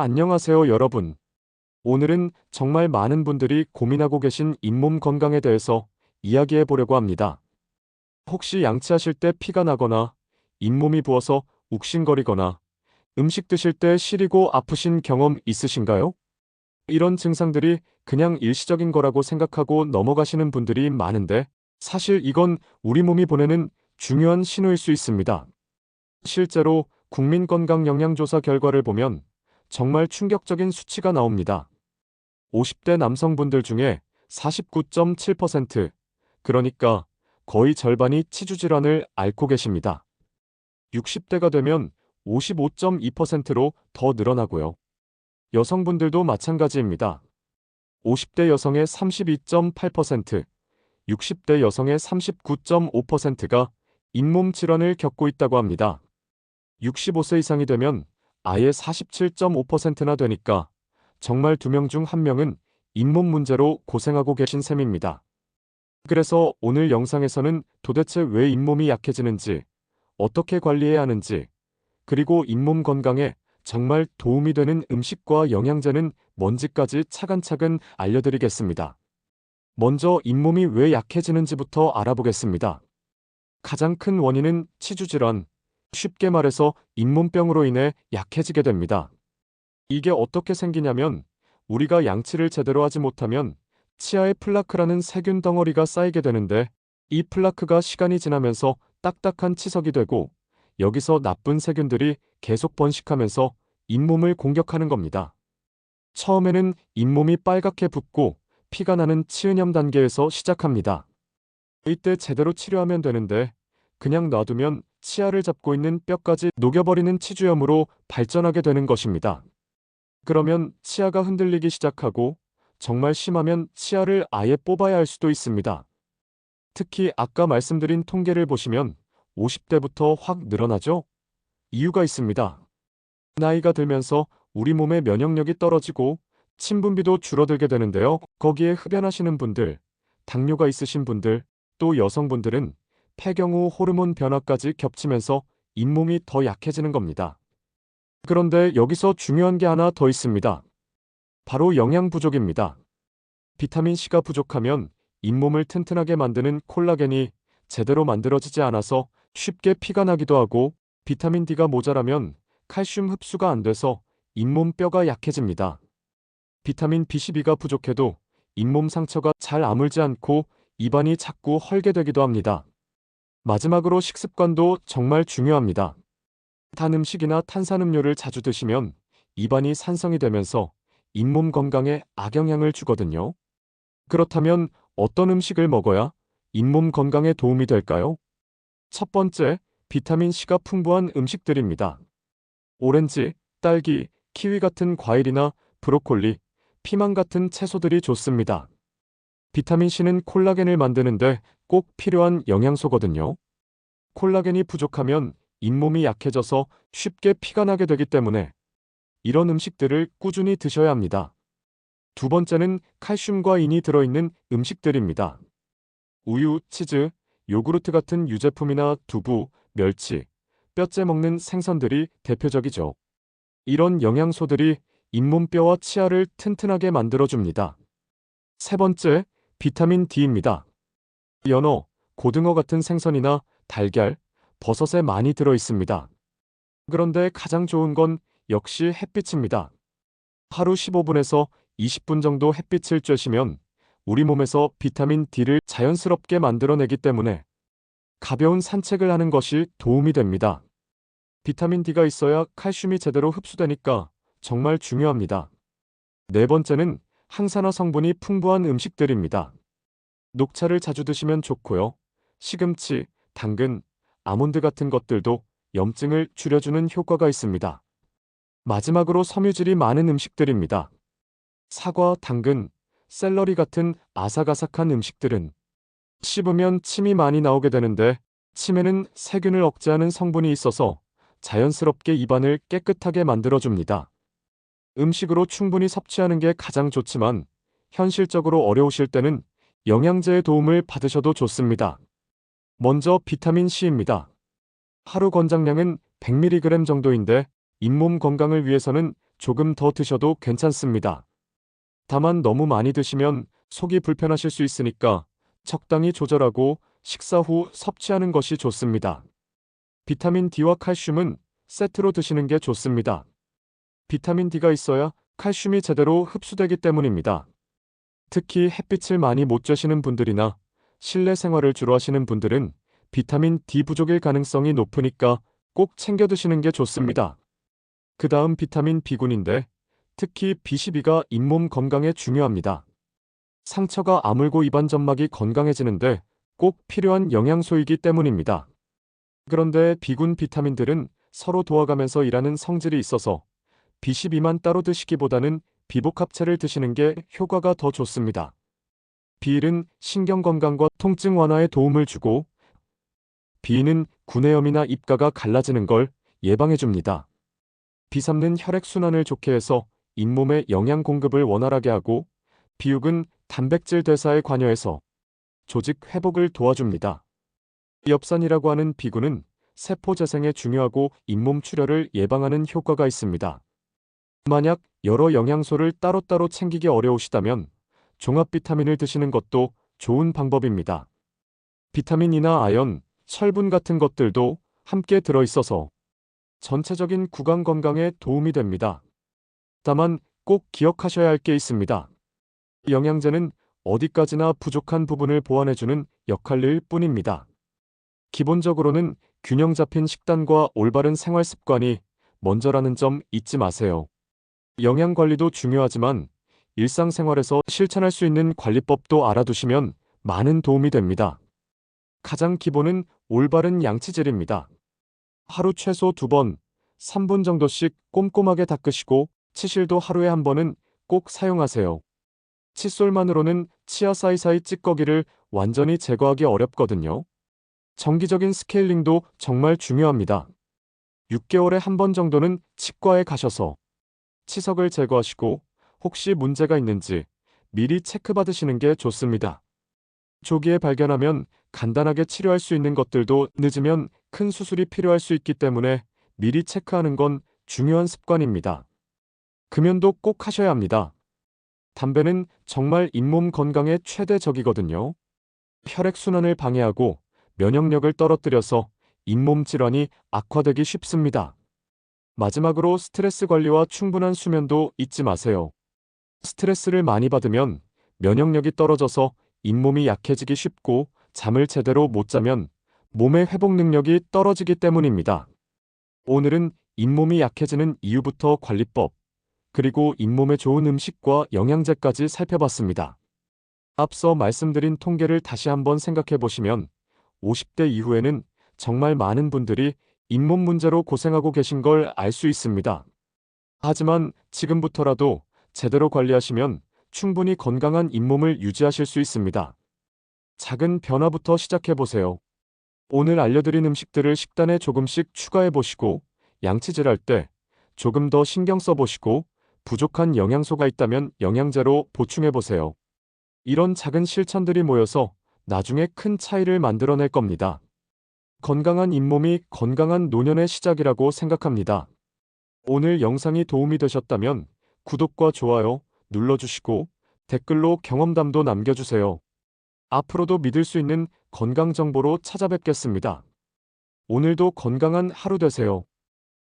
안녕하세요, 여러분. 오늘은 정말 많은 분들이 고민하고 계신 잇몸 건강에 대해서 이야기해 보려고 합니다. 혹시 양치하실 때 피가 나거나 잇몸이 부어서 욱신거리거나 음식 드실 때 시리고 아프신 경험 있으신가요? 이런 증상들이 그냥 일시적인 거라고 생각하고 넘어가시는 분들이 많은데 사실 이건 우리 몸이 보내는 중요한 신호일 수 있습니다. 실제로 국민건강영양조사 결과를 보면 정말 충격적인 수치가 나옵니다. 50대 남성분들 중에 49.7%, 그러니까 거의 절반이 치주질환을 앓고 계십니다. 60대가 되면 55.2%로 더 늘어나고요. 여성분들도 마찬가지입니다. 50대 여성의 32.8%, 60대 여성의 39.5%가 잇몸 질환을 겪고 있다고 합니다. 65세 이상이 되면 아예 47.5%나 되니까 정말 두 명 중 한 명은 잇몸 문제로 고생하고 계신 셈입니다. 그래서 오늘 영상에서는 도대체 왜 잇몸이 약해지는지, 어떻게 관리해야 하는지, 그리고 잇몸 건강에 정말 도움이 되는 음식과 영양제는 뭔지까지 차근차근 알려드리겠습니다. 먼저 잇몸이 왜 약해지는지부터 알아보겠습니다. 가장 큰 원인은 치주질환, 쉽게 말해서 잇몸병으로 인해 약해지게 됩니다. 이게 어떻게 생기냐면 우리가 양치를 제대로 하지 못하면 치아에 플라크라는 세균 덩어리가 쌓이게 되는데 이 플라크가 시간이 지나면서 딱딱한 치석이 되고 여기서 나쁜 세균들이 계속 번식하면서 잇몸을 공격하는 겁니다. 처음에는 잇몸이 빨갛게 붓고 피가 나는 치은염 단계에서 시작합니다. 이때 제대로 치료하면 되는데 그냥 놔두면 치아를 잡고 있는 뼈까지 녹여버리는 치주염으로 발전하게 되는 것입니다. 그러면 치아가 흔들리기 시작하고 정말 심하면 치아를 아예 뽑아야 할 수도 있습니다. 특히 아까 말씀드린 통계를 보시면 50대부터 확 늘어나죠? 이유가 있습니다. 나이가 들면서 우리 몸의 면역력이 떨어지고 침분비도 줄어들게 되는데요. 거기에 흡연하시는 분들, 당뇨가 있으신 분들, 또 여성분들은 폐경 후 호르몬 변화까지 겹치면서 잇몸이 더 약해지는 겁니다. 그런데 여기서 중요한 게 하나 더 있습니다. 바로 영양 부족입니다. 비타민C가 부족하면 잇몸을 튼튼하게 만드는 콜라겐이 제대로 만들어지지 않아서 쉽게 피가 나기도 하고 비타민 D가 모자라면 칼슘 흡수가 안 돼서 잇몸 뼈가 약해집니다. 비타민 B12가 부족해도 잇몸 상처가 잘 아물지 않고 입안이 자꾸 헐게 되기도 합니다. 마지막으로 식습관도 정말 중요합니다. 단 음식이나 탄산음료를 자주 드시면 입안이 산성이 되면서 잇몸 건강에 악영향을 주거든요. 그렇다면 어떤 음식을 먹어야 잇몸 건강에 도움이 될까요? 첫 번째, 비타민C가 풍부한 음식들입니다. 오렌지, 딸기, 키위 같은 과일이나 브로콜리, 피망 같은 채소들이 좋습니다. 비타민C는 콜라겐을 만드는데 꼭 필요한 영양소거든요. 콜라겐이 부족하면 잇몸이 약해져서 쉽게 피가 나게 되기 때문에 이런 음식들을 꾸준히 드셔야 합니다. 두 번째는 칼슘과 인이 들어있는 음식들입니다. 우유, 치즈, 요구르트 같은 유제품이나 두부, 멸치, 뼈째 먹는 생선들이 대표적이죠. 이런 영양소들이 잇몸뼈와 치아를 튼튼하게 만들어줍니다. 세 번째, 비타민 D입니다. 연어, 고등어 같은 생선이나 달걀, 버섯에 많이 들어 있습니다. 그런데 가장 좋은 건 역시 햇빛입니다. 하루 15분에서 20분 정도 햇빛을 쬐시면 우리 몸에서 비타민 D를 자연스럽게 만들어내기 때문에 가벼운 산책을 하는 것이 도움이 됩니다. 비타민 D가 있어야 칼슘이 제대로 흡수되니까 정말 중요합니다. 네 번째는 항산화 성분이 풍부한 음식들입니다. 녹차를 자주 드시면 좋고요. 시금치, 당근, 아몬드 같은 것들도 염증을 줄여주는 효과가 있습니다. 마지막으로 섬유질이 많은 음식들입니다. 사과, 당근, 샐러리 같은 아삭아삭한 음식들은 씹으면 침이 많이 나오게 되는데 침에는 세균을 억제하는 성분이 있어서 자연스럽게 입안을 깨끗하게 만들어줍니다. 음식으로 충분히 섭취하는 게 가장 좋지만 현실적으로 어려우실 때는 영양제의 도움을 받으셔도 좋습니다. 먼저 비타민C입니다. 하루 권장량은 100mg 정도인데 잇몸 건강을 위해서는 조금 더 드셔도 괜찮습니다. 다만 너무 많이 드시면 속이 불편하실 수 있으니까 적당히 조절하고 식사 후 섭취하는 것이 좋습니다. 비타민 D와 칼슘은 세트로 드시는 게 좋습니다. 비타민 D가 있어야 칼슘이 제대로 흡수되기 때문입니다. 특히 햇빛을 많이 못 쬐시는 분들이나 실내 생활을 주로 하시는 분들은 비타민 D 부족일 가능성이 높으니까 꼭 챙겨 드시는 게 좋습니다. 그 다음 비타민 B군인데 특히 B12가 잇몸 건강에 중요합니다. 상처가 아물고 입안 점막이 건강해지는데 꼭 필요한 영양소이기 때문입니다. 그런데 B군 비타민들은 서로 도와가면서 일하는 성질이 있어서 B12만 따로 드시기보다는 비복합체를 드시는 게 효과가 더 좋습니다. B는 신경 건강과 통증 완화에 도움을 주고 B는 구내염이나 입가가 갈라지는 걸 예방해 줍니다. B3는 혈액순환을 좋게 해서 잇몸의 영양 공급을 원활하게 하고 B6은 단백질 대사에 관여해서 조직 회복을 도와줍니다. 엽산이라고 하는 B군은 세포 재생에 중요하고 잇몸 출혈을 예방하는 효과가 있습니다. 만약 여러 영양소를 따로따로 챙기기 어려우시다면 종합 비타민을 드시는 것도 좋은 방법입니다. 비타민이나 아연, 철분 같은 것들도 함께 들어있어서 전체적인 구강 건강에 도움이 됩니다. 다만 꼭 기억하셔야 할 게 있습니다. 영양제는 어디까지나 부족한 부분을 보완해주는 역할일 뿐입니다. 기본적으로는 균형 잡힌 식단과 올바른 생활 습관이 먼저라는 점 잊지 마세요. 영양 관리도 중요하지만 일상생활에서 실천할 수 있는 관리법도 알아두시면 많은 도움이 됩니다. 가장 기본은 올바른 양치질입니다. 하루 최소 2번, 3분 정도씩 꼼꼼하게 닦으시고 치실도 하루에 한 번은 꼭 사용하세요. 칫솔만으로는 치아 사이사이 찌꺼기를 완전히 제거하기 어렵거든요. 정기적인 스케일링도 정말 중요합니다. 6개월에 한 번 정도는 치과에 가셔서 치석을 제거하시고 혹시 문제가 있는지 미리 체크받으시는 게 좋습니다. 조기에 발견하면 간단하게 치료할 수 있는 것들도 늦으면 큰 수술이 필요할 수 있기 때문에 미리 체크하는 건 중요한 습관입니다. 금연도 꼭 하셔야 합니다. 담배는 정말 잇몸 건강의 최대 적이거든요. 혈액순환을 방해하고 면역력을 떨어뜨려서 잇몸 질환이 악화되기 쉽습니다. 마지막으로 스트레스 관리와 충분한 수면도 잊지 마세요. 스트레스를 많이 받으면 면역력이 떨어져서 잇몸이 약해지기 쉽고 잠을 제대로 못 자면 몸의 회복 능력이 떨어지기 때문입니다. 오늘은 잇몸이 약해지는 이유부터 관리법, 그리고 잇몸에 좋은 음식과 영양제까지 살펴봤습니다. 앞서 말씀드린 통계를 다시 한번 생각해 보시면 50대 이후에는 정말 많은 분들이 잇몸 문제로 고생하고 계신 걸 알 수 있습니다. 하지만 지금부터라도 제대로 관리하시면 충분히 건강한 잇몸을 유지하실 수 있습니다. 작은 변화부터 시작해 보세요. 오늘 알려드린 음식들을 식단에 조금씩 추가해 보시고 양치질할 때 조금 더 신경 써 보시고 부족한 영양소가 있다면 영양제로 보충해 보세요. 이런 작은 실천들이 모여서 나중에 큰 차이를 만들어낼 겁니다. 건강한 잇몸이 건강한 노년의 시작이라고 생각합니다. 오늘 영상이 도움이 되셨다면 구독과 좋아요 눌러주시고 댓글로 경험담도 남겨주세요. 앞으로도 믿을 수 있는 건강 정보로 찾아뵙겠습니다. 오늘도 건강한 하루 되세요.